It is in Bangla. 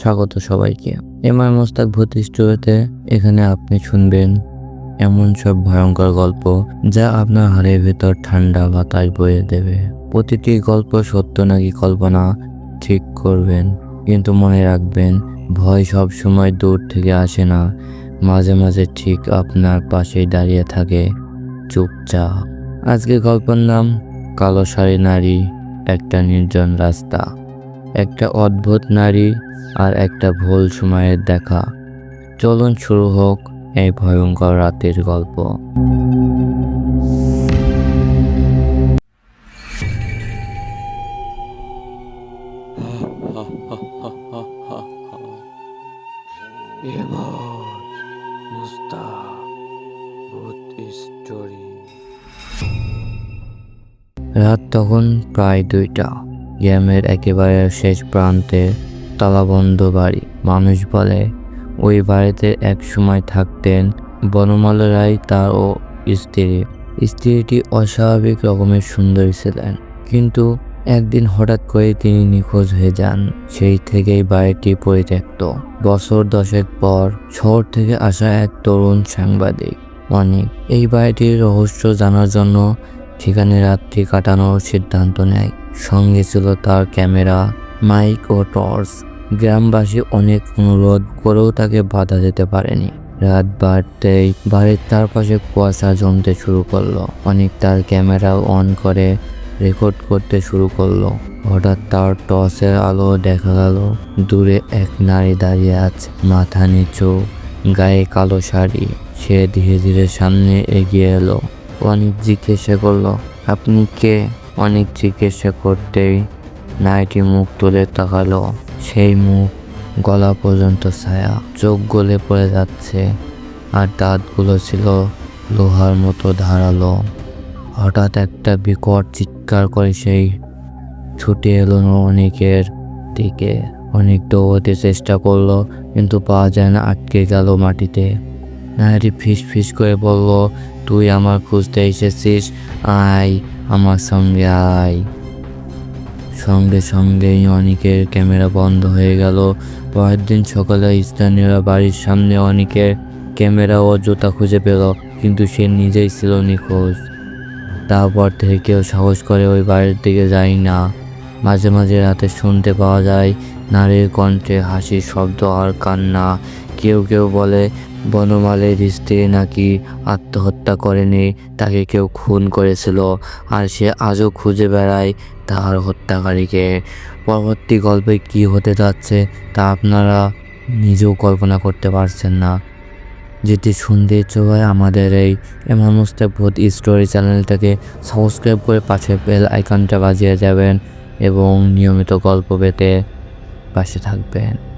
স্বাগত সবাইকে। এমআই মোস্তাক ভূত স্টোরিতে এখানে আপনি শুনবেন এমন সব ভয়ঙ্কর গল্প যা আপনার হাড়ের ভেতর ঠান্ডা বাতাস বয়ে দেবে। প্রতিটি গল্প সত্য নাকি কল্পনা? ঠিক করবেন। কিন্তু মনে রাখবেন, ভয় সব সময় দূর থেকে আসে না। মাঝে মাঝে ঠিক আপনার পাশেই দাঁড়িয়ে থাকে। চুপচাপ। আজকে গল্পের নাম, কালো শাড়ি নারী, একটা নির্জন রাস্তা। একটা অদ্ভুত নারী আর একটা ভুল সময়ের দেখা। চলুন শুরু হোক এই ভয়ঙ্কর রাতের গল্প। রাত তখন প্রায় দুইটা। গ্রামের একেবারে শেষ প্রান্তে তালাবন্ধ বাড়ি। মানুষ বলে, ওই বাড়িতে এক সময় থাকতেন বনমালা রায় তার ও স্ত্রী। স্ত্রীটি অস্বাভাবিক রকমের সুন্দরী ছিলেন। কিন্তু একদিন হঠাৎ করে তিনি নিখোঁজ হয়ে যান। সেই থেকেই বাড়িটি পরিত্যক্ত। বছর দশেক পর শহর থেকে আসা এক তরুণ সাংবাদিক অনেক এই বাড়িটির রহস্য জানার জন্য সেখানে রাত্রি কাটানোর সিদ্ধান্ত নেয়। সঙ্গে ছিল তার ক্যামেরা, মাইক ও টর্চ। গ্রামবাসী অনেক অনুরোধ করেও তাকে বাধা দিতে পারেনি। রাত বাড়তেই বাড়ির চারপাশে কুয়াশা জমতে শুরু করল। অনেক তার ক্যামেরা অন করে রেকর্ড করতে শুরু করল। হঠাৎ তার টর্চের আলো দেখা গেল। দূরে এক নারী দাঁড়িয়ে আছে, মাথা নিচু, গায়ে কালো শাড়ি। সে ধীরে ধীরে সামনে এগিয়ে এলো। অনেক জিজ্ঞাসা করল, আপনি কে? অনেক জিজ্ঞাসা করতেই নাইটি মুখ তুলে তাকালো। সেই মুখ গলা পর্যন্ত ছায়া। চোখ গলে পড়ে যাচ্ছে আর দাঁতগুলো ছিল লোহার মতো ধারালো। হঠাৎ একটা বিকট চিৎকার করে সেই ছুটে এলো অনেকের দিকে। অনেক দৌড়তে চেষ্টা করল, কিন্তু পাওয়া যায় না, আটকে গেল মাটিতে। নারী ফিস ফিস করে বলল তুই আমার খুঁজতে এসেছিস? আয়, আমার সঙ্গে আয়। সঙ্গে সঙ্গেই অনেকের ক্যামেরা বন্ধ হয়ে গেল। পরের দিন সকালে স্থানীয়রা বাড়ির সামনে অনেকের ক্যামেরা ও জুতা খুঁজে পেল, কিন্তু সে নিজেই ছিল নিখোঁজ। তারপর থেকে কেউ সাহস করে ওই বাড়ির দিকে যায় না। মাঝে মাঝে রাতে শুনতে পাওয়া যায়, নারীর কণ্ঠে হাসির শব্দ আর কান্না। কেউ কেউ বলে বনমালের স্ত্রী নাকি আত্মহত্যা করেনি, তাকে কেউ খুন করেছিল আর সে আজও খুঁজে বেড়ায় তার হত্যাকারীকে। পরবর্তী গল্পে কি হতে যাচ্ছে তা আপনারা নিজেও কল্পনা করতে পারছেন না। যেটি শুনতে ইচ্ছে হয় আমাদের এই এমন ভূত স্টোরি চ্যানেলটাকে সাবস্ক্রাইব করে পাশে বেল আইকনটা বাজিয়ে যাবেন এবং নিয়মিত গল্প পেতে পাশে থাকবেন।